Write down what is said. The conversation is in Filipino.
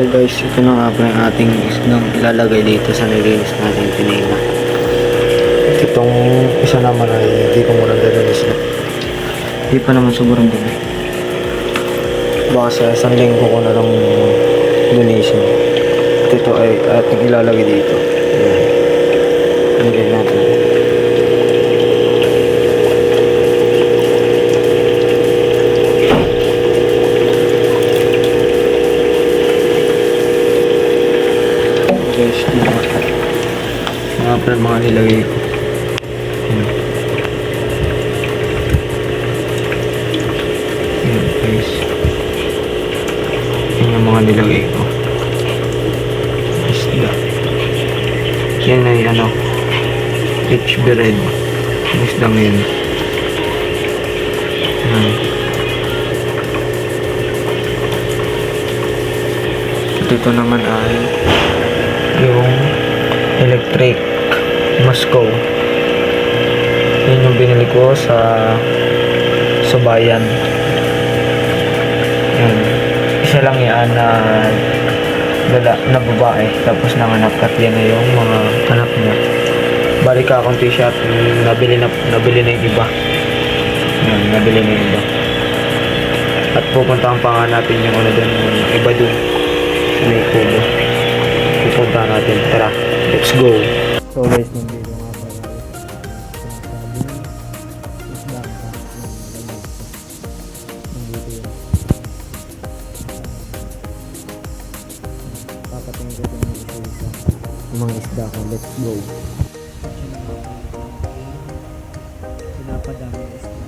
So guys, ito na nga po yung ating isdang ilalagay dito sa nilinis natin pinila. Itong isa naman ay hindi ko muna dalalis na. Hindi pa naman sobrang dumi. Baka sa isang linggo ko na lang donation. At ito ay ating ilalagay dito. Ayan. Lagyan natin. Mga mga pa mga nilagay ko. Ayan. Ayan, guys. Yan yung mga nilagay ko. Isda. Yan ay ano, HB Red. Yung isdang yun. Yan. At ito naman ay yung electric Moscow. Yan yung binili ko sa sa bayan. Yan. Isa lang yan na dala, na babae. Tapos nanganak at yan na yung mga anak niya. Balik ka akong t-shirt, nabili na, nabili na yung iba. Yan, nabili na yung iba. At pupuntahan pa nga natin yung ano dun, yung iba dun. Sa may kubo pupunta natin. Tara, let's go. So guys, nandito nga pala sa isla nandito yun. Papatingin ko din yung. Yung mga isda ko, let's go. Pinapadami isla.